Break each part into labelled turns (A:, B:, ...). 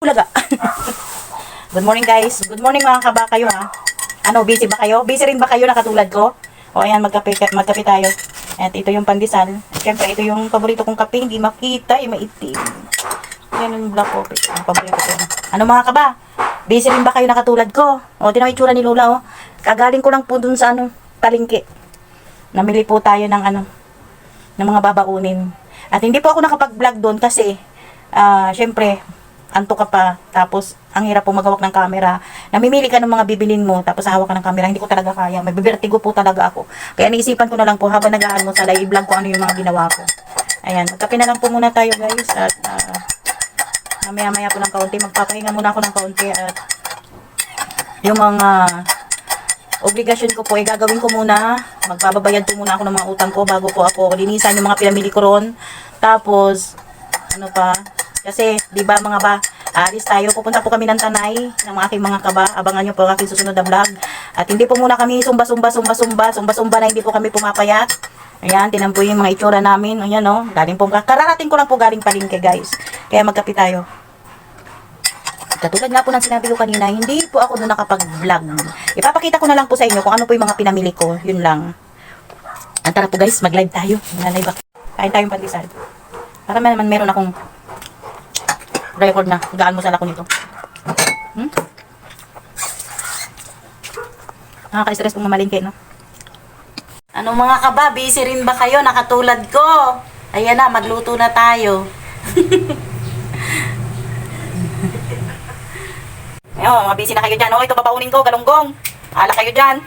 A: Ulaga. Good morning guys. Good morning mga kaba kayo ha. Ano, busy ba kayo? Busy rin ba kayo na katulad ko? O ayan, magkape, magkape tayo. At ito yung pandesal. Siyempre, ito yung paborito kong kape. Hindi makita, yung maitim. Yan yung black coffee. Ang paborito ko. Ano mga kaba? Busy rin ba kayo na katulad ko? O, yung itsura ni Lola, oh. Kagaling ko lang po dun sa ano, palingki. Namili po tayo ng ano, ng mga babaunin. At hindi po ako nakapag-vlog doon kasi, ah, syempre, anto ka pa. Tapos, ang hirap po magawak ng camera. Namimili ka ng mga bibilin mo, tapos hawak ka ng camera. Hindi ko talaga kaya. May bibertigo po talaga ako. Kaya naisipan ko na lang po, habang nag mo sa live vlog ko ano yung mga ginawa ko. Ayan, magkape na lang po muna tayo guys. At, ah, mamaya-maya po ng kaunti. Magpapahinga muna ako ng kaunti. At, yung mga obligasyon ko po ay gagawin ko muna. Magbababayad po muna ako ng mga utang ko bago po ako linisan yung mga pinamili ko ron. Tapos, ano pa, kasi, di ba mga ba, alis tayo, pupunta po kami ng Tanay ng mga aking mga kaba. Abangan nyo po ang aking susunod na vlog. At hindi po muna kami sumba-sumba, sumba-sumba, sumba-sumba na hindi po kami pumapayat. Ayan, tinan po yung mga itsura namin. Ayan o, galing po, kararating ko lang po galing palingke guys. Kaya magkape tayo. Katulad nga po ng sinabi ko kanina, hindi po ako doon nakapag-vlog. Ipapakita ko na lang po sa inyo kung ano po yung mga pinamili ko. Yun lang. Ang tara po guys, mag-live tayo. Mag-live ako. Kain tayong pandesal. Para naman meron akong record na. Gaan mo sa ako nito. Hmm? Nakaka-stress pong mamalingke, no? Ano mga kaba, busy rin ba kayo? Nakatulad ko. Ayan na, magluto na tayo. Ayun, mga busy na kayo dyan. O, ito babaunin ko, galunggong. Ala kayo dyan.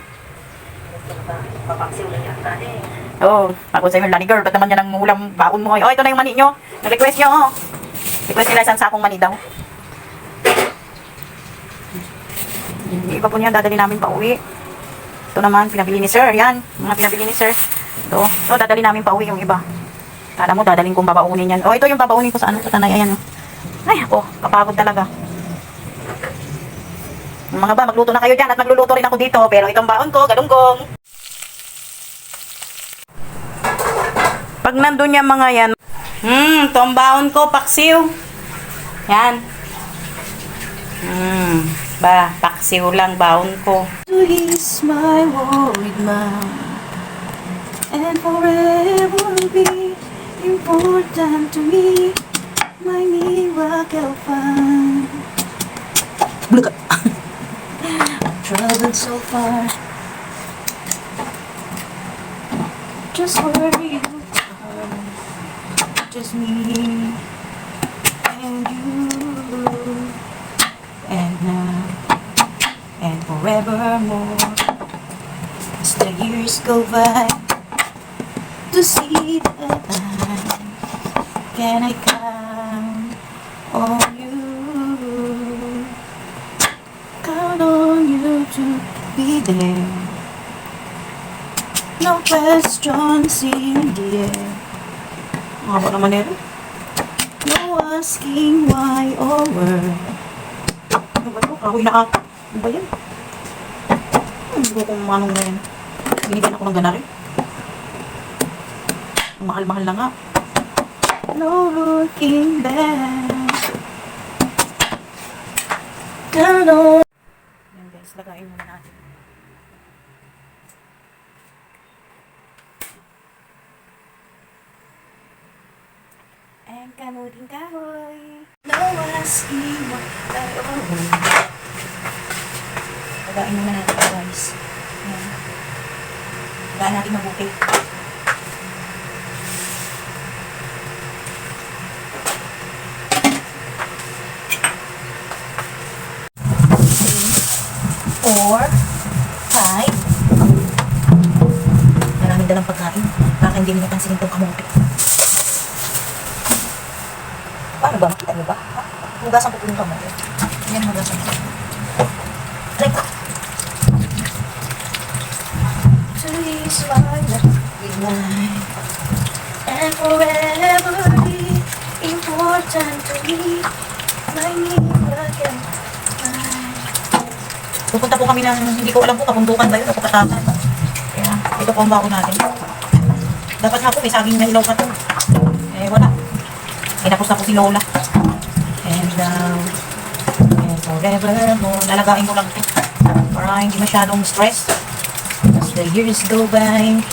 A: Oo, oh, ako sa inyo, lani girl, ba't naman yan ang ulam baon mo? Oh, ito na yung mani nyo. Nag-request nyo, oh. Request nila isang sakong mani daw. Yung iba po niya, dadali namin pa uwi. Ito naman, pinabili ni sir. Yan, mga pinabili ni sir. Ito, ito, dadali namin pa uwi yung iba. Kala mo, dadaling kong babaunin yan. Oh, ito yung babaunin ko sa ano, sa tanay. Ayan, oh. Ay, ako, kapagod talaga. Mga ba, magluto na kayo dyan at magluluto rin ako dito. Pero itong baon ko, galunggong. Pag nandun yung mga yan, hmm, itong baon ko, paksiw. Yan. Hmm, ba, paksiw lang baon ko. To ease my worried mind And forever be important to me My miracle find Bulaga. Traveled so far Just worry Me And you And now And forevermore. As the years go by To see that I Can I count on you? Count on you to be there. No questions in the air Ako naman nito No asking why or where. Ano ba ito? Kahoy na ako Ano ba yan? Hindi ko kung anong na yan? Binigyan ako ng ganari. Mahal-mahal na nga. No looking back. On Yan guys, lagayin muna natin And kamuting kahoy. No asking what Lagayin muna natin guys. Ayan. Lagaan natin mabuti. Four, five. Maraming dalang pagkain. Baka hindi nila pansinin itong kamuti. Ba? Makita niyo ba? Hugasan ko po yung kamay. Yan, hugasan ko. Aray ko. Please, my life. And forever be important to me. My miracle. Pupunta po kami ng, hindi ko alam po, kabundukan ba yun o kapatakan. Kaya, ito po ang baon natin. Dapat nga po, may saging na ilaw pa to. Eh, wala. Tinapos na po si Lola. And, uh, forevermore. Lalagain mo lang ito. Para hindi masyadong stress. As the years go by,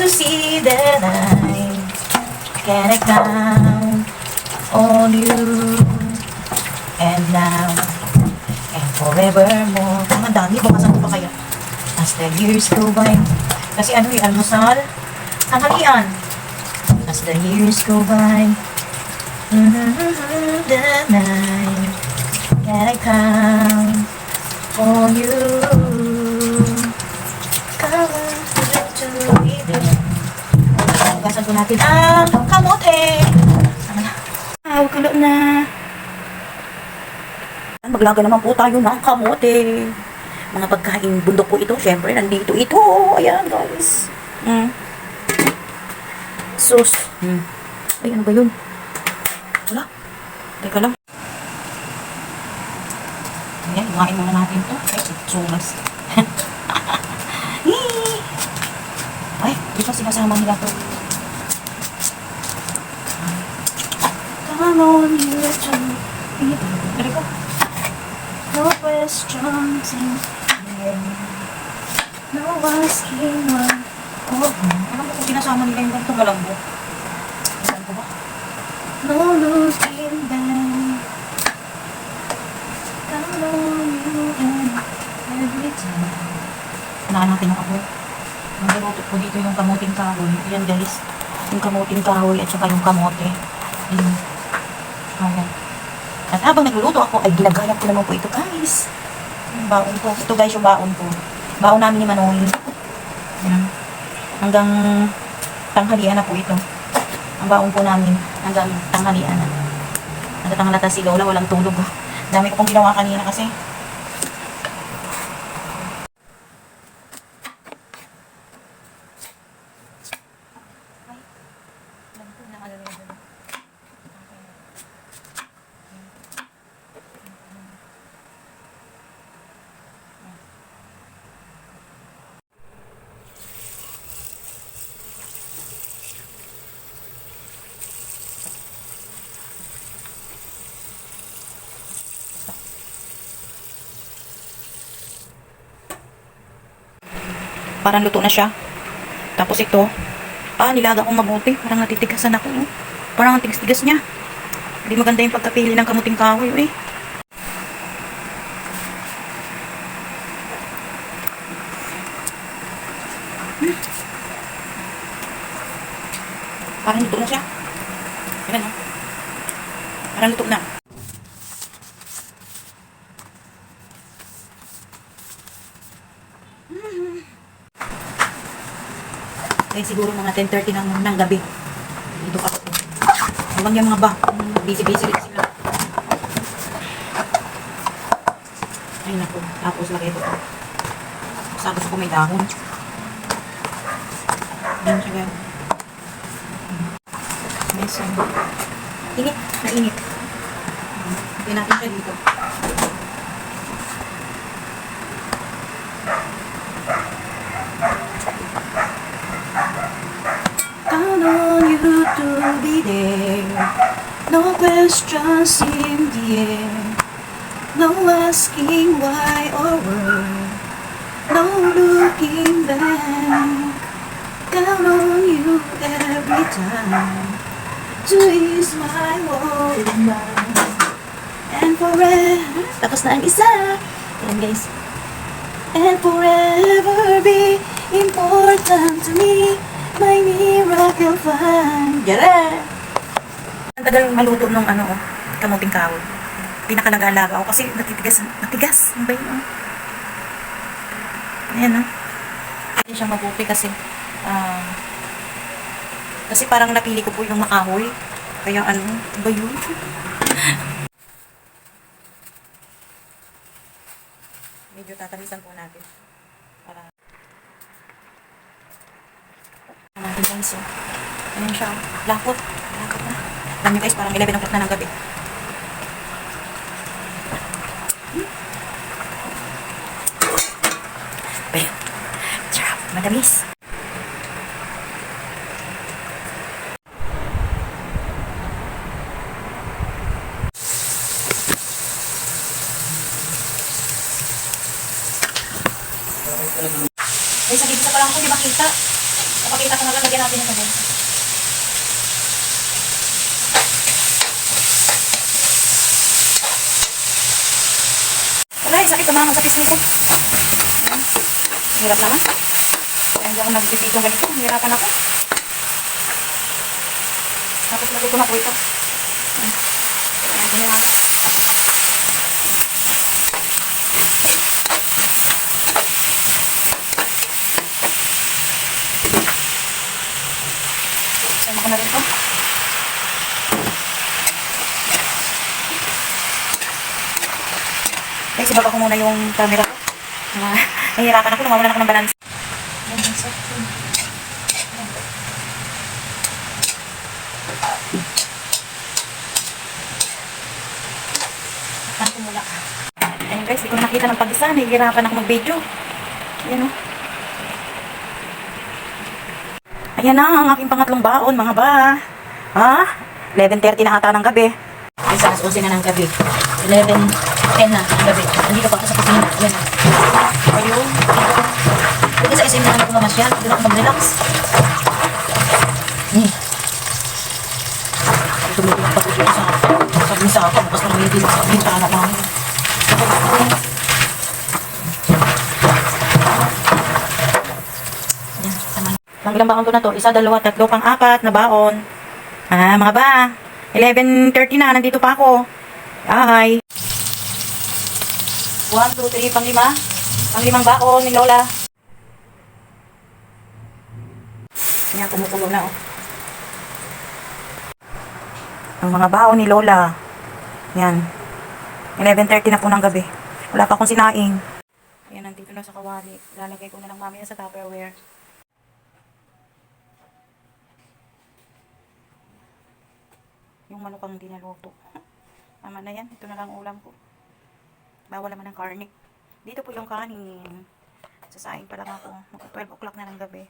A: to see the night, can I count on you? And now, and forevermore. Ang dami, bukasan ko pa kaya. As the years go by, kasi ano yung almusal, tanghalian. As the years go by, mm-hmm, the night, can I count on you? Come to there. Hugasan ko natin ang kamote. Tama na. Ah, kulo na. Maglaga naman po tayo ng kamote. Mga pagkain bundok po ito. Siyempre, nandito ito. Ayan, guys. Mm. Sus. Mm. Ay, ano ba yun? Wala. Teka lang. Ayan, kumain muna natin ito. Ay. Yee! Ay, di pa sinasama nila to. Come on, you. Dali ko. No questions in. No asking why. Oh, alam ko kung sinasama nila yung ganito malambot. Alam ko ba? No looking back. Come on, time. Hinaan natin ang apoy. Ko dito yung kamuting kahoy. Ayan guys. Yung kamuting kahoy at saka yung kamote. Ayan. Ayan. At habang nagluluto ako, ay ginagayat ko naman po ito guys. Yung baon ko. Ito guys yung baon ko. Baon namin ni Manoy. Ayan. Hanggang tanghalian na po ito. Ang baon po namin hanggang tanghalian na. Natatangalata si Lola, walang tulog. Dami ko pong ginawa kanina kasi. Parang luto na siya. Tapos ito, ah, nilaga ko mabuti. Parang natitigasan ako. No? Parang ang tigas-tigas niya. Hindi maganda yung pagkapili ng kamuting kahoy. Eh. Hmm. Parang luto na siya. Ayan, no? Parang luto na. Kaya siguro mga 10.30 ng, ng gabi. Dito ako. Habang yung mga ba, busy-busy rin sila. Ay naku, tapos lagay ito. Basta gusto ko may dahon. Yan siya ganyan. Yes, um, init, mainit. Hindi natin siya dito. Count on you to be there. No questions in the air. No asking why or where. No looking back. Count on you every time. To ease my world. And forever. Tapos na ang isa. Ayan guys. And forever be important to me. My miracle find. Yara! Ang tagal maluto nung ano, oh, kamuting kahoy. Pinakalagalaga ako kasi natitigas, natigas. Ano ba yun? oh? Ayan, oh. Hindi siya mabuti kasi, ah, kasi parang napili ko po yung makahoy. Kaya ano ba yun? Medyo tatamisan po natin. siyang lakot. Lakot na. Alam niyo guys, parang 11 o'clock na ng gabi. Bam! Trap! Madamis! Guys, nakikita pa lang ako, di ba kita? Napakita ko na lang, lagyan natin ito guys. Wala, eh, sakit tumama sa pisngi ko. Ayan. Hirap naman. Kaya hindi ako nagbibidyo ganito. Hirapan ako. Tapos ko na po ito. Ayan. Ayan, ayan. Sama ko na rin to. Guys, ibaba ko muna yung camera ko. Ah, nahihirapan ako, nawawalan ako ng balance. Muna. Ayun guys, di ko nakita ng pag-isa. Nahihirapan ako mag-video. Ayan o. Ayan na ang aking pangatlong baon, mga ba. Ha? 11.30 na ata ng gabi. Alas 11 na ng gabi. 11.10 na gabi. Nandito pa sa kusina. Ayan. Ayun. Pwede sa SM na ako mamasyal. Doon ako mag-relax. Hmm. Tumutulog pa ko sa sa misa ako. Bukas na may sa bintana namin. Pang ilang baon ko na to? Isa, dalawa, tatlo, pang apat na baon. Ah, mga ba? 11.30 na, nandito pa ako. Ay. 1, 2, 3, pang lima. Pang limang baon ni Lola. Yan, kumukulo na oh. Ang mga baon ni Lola. Yan. 11.30 na po ng gabi. Wala pa akong sinaing. Yan, nandito na sa kawali. Lalagay ko na lang mamaya sa Tupperware. Yung manok ang hindi naluto. Tama na yan. Ito na lang ulam ko. Bawal naman ng karne. Dito po yung kanin. Sasaing pa lang ako. Mag 12 o'clock na ng gabi.